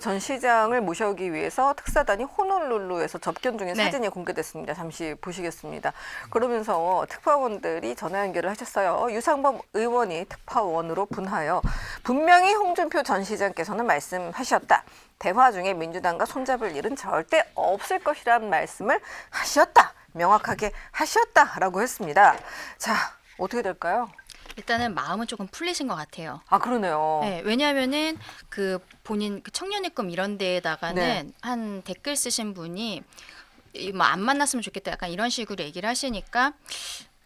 전 시장을 모셔오기 위해서 특사단이 호놀룰루에서 접견 중인 네. 사진이 공개됐습니다. 잠시 보시겠습니다. 그러면서 특파원들이 전화 연결을 하셨어요. 유상범 의원이 특파원으로 분하여 분명히 홍준표 전 시장께서는 말씀하셨다. 대화 중에 민주당과 손잡을 일은 절대 없을 것이라는 말씀을 하셨다. 명확하게 하셨다라고 했습니다. 자, 어떻게 될까요? 일단은 마음은 조금 풀리신 것 같아요. 아, 그러네요. 네, 왜냐하면은 그 본인 그 청년입금 이런 데에다가는 네. 한 댓글 쓰신 분이 뭐 안 만났으면 좋겠다 약간 이런 식으로 얘기를 하시니까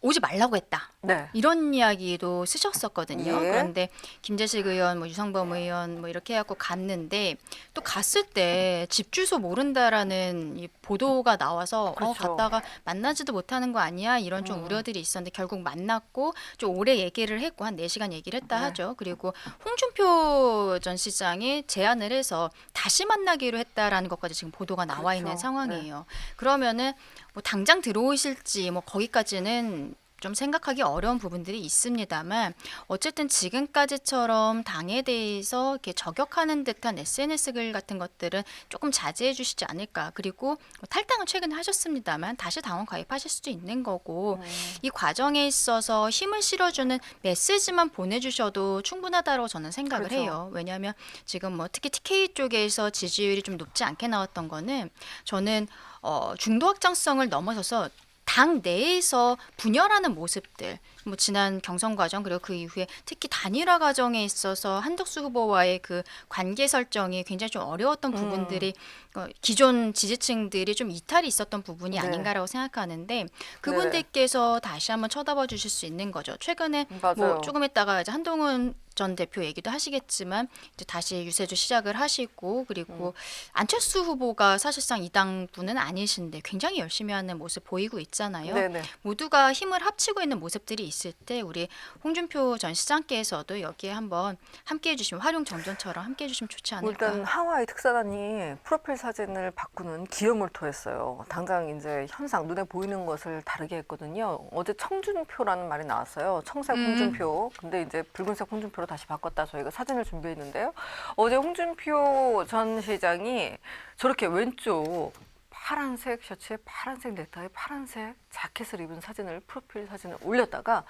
오지 말라고 했다. 네. 이런 이야기도 쓰셨었거든요. 예. 그런데 김재식 의원, 뭐 유성범 의원 뭐 이렇게 해갖고 갔는데 또 갔을 때 집 주소 모른다라는 이 보도가 나와서 어 그렇죠. 갔다가 만나지도 못하는 거 아니야 이런 좀 음. 우려들이 있었는데 결국 만났고 좀 오래 얘기를 했고 한 4시간 얘기를 했다 네. 하죠. 그리고 홍준표 전 시장이 제안을 해서 다시 만나기로 했다라는 것까지 지금 보도가 나와 있는 그렇죠. 상황이에요. 그러면은 뭐 당장 들어오실지 뭐 거기까지는 좀 생각하기 어려운 부분들이 있습니다만 어쨌든 지금까지처럼 당에 대해서 이렇게 저격하는 듯한 SNS 글 같은 것들은 조금 자제해 주시지 않을까 그리고 뭐 탈당은 최근에 하셨습니다만 다시 당원 가입하실 수도 있는 거고 음. 이 과정에 있어서 힘을 실어주는 메시지만 보내주셔도 충분하다고 저는 생각을 그렇죠. 해요. 왜냐하면 지금 뭐 특히 TK 쪽에서 지지율이 좀 높지 않게 나왔던 거는 저는 어, 중도 확장성을 넘어서서 당 내에서 분열하는 모습들, 뭐 지난 경선 과정 그리고 그 이후에 특히 단일화 과정에 있어서 한덕수 후보와의 그 관계 설정이 굉장히 좀 어려웠던 음. 부분들이 어, 기존 지지층들이 좀 이탈이 있었던 부분이 네. 아닌가라고 생각하는데 그분들께서 다시 한번 쳐다봐 주실 수 있는 거죠. 최근에 맞아요. 뭐 조금 있다가 이제 한동훈 전 대표 얘기도 하시겠지만 이제 다시 유세도 시작을 하시고 그리고 음. 안철수 후보가 사실상 이 당 분은 아니신데 굉장히 열심히 하는 모습 보이고 있잖아요. 네네. 모두가 힘을 합치고 있는 모습들이 있을 때 우리 홍준표 전 시장께서도 여기에 한번 함께 해 주시면 활용 정전처럼 함께 해 주시면 좋지 않을까. 일단 하와이 특사단이 프로필 사진을 바꾸는 기염을 토했어요. 당장 이제 현상 눈에 보이는 것을 다르게 했거든요. 어제 청준표라는 말이 나왔어요. 청색 음. 홍준표. 근데 이제 붉은색 홍준표로 다시 바꿨다. 저희가 사진을 준비했는데요. 어제 홍준표 전 시장이 저렇게 왼쪽 파란색 셔츠에 파란색 넥타이, 파란색 자켓을 입은 사진을 프로필 사진을 올렸다가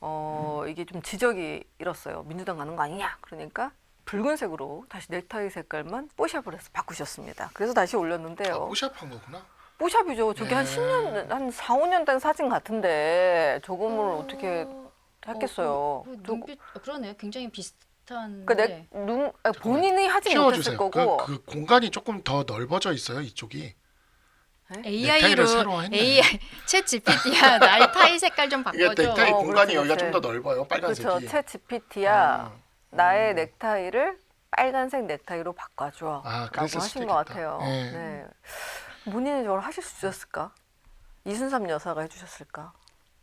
어 이게 좀 지적이 일었어요. 민주당 가는 거 아니냐? 그러니까 붉은색으로 다시 넥타이 색깔만 뽀샵을 해서 바꾸셨습니다. 그래서 다시 아, 올렸는데요. 뽀샵한 거구나. 뽀샵이죠. 저게 한 네. 10년, 한 4, 5년 된 사진 같은데 저거를 어떻게 했겠어요. 그, 그 저거- 눈빛 어, 그러네요. 굉장히 비슷한. 그러니까 내 눈, 아니, 본인이 하지 못했을 키워주세요. 거고. 그, 그 공간이 조금 더 넓어져 있어요 이쪽이. 넥타이를 AI로 새로 했네. AI 챗 GPT야 나의 타이 색깔 좀 이게 바꿔줘. 넥타이 어, 공간이 그렇지, 여기가 그렇지. 좀더 넓어요 빨간색이. 그렇죠. 채 GPT야 아, 나의 넥타이를 빨간색 넥타이로 바꿔줘. 아, 라고 그랬을 하신 것 있겠다. 같아요. 네. 네. 본인이 저걸 하실 수 있었을까? 이순삼 여사가 해주셨을까?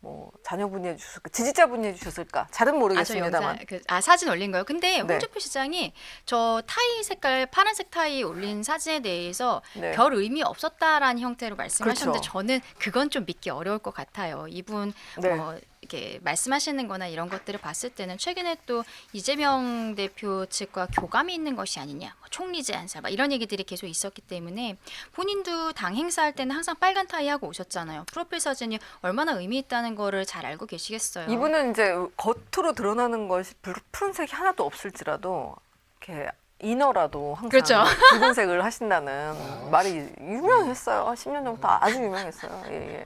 뭐 자녀분이 해주셨을까? 지지자분이 해주셨을까? 잘은 아, 저 모르겠습니다만. 영상, 그, 아 사진 올린 거요. 근데 네. 홍준표 시장이 저 타이 색깔 파란색 타이 올린 사진에 대해서 네. 별 의미 없었다라는 형태로 말씀하셨는데 그렇죠. 저는 그건 좀 믿기 어려울 것 같아요. 이분 네. 뭐 이렇게 말씀하시는 거나 이런 것들을 봤을 때는 최근에 또 이재명 대표 측과 교감이 있는 것이 아니냐, 뭐 총리 제안설 막 이런 얘기들이 계속 있었기 때문에 본인도 당 행사할 때는 항상 빨간 타이 하고 오셨잖아요. 프로필 사진이 얼마나 의미 있다는 거를 잘 알고 계시겠어요. 이분은 이제 겉으로 드러나는 것이 붉- 푸른색이 하나도 없을지라도 이렇게 이너라도 항상 그렇죠. 붉은색을 하신다는 말이 유명했어요. 10년 전부터 아주 유명했어요. 예, 예.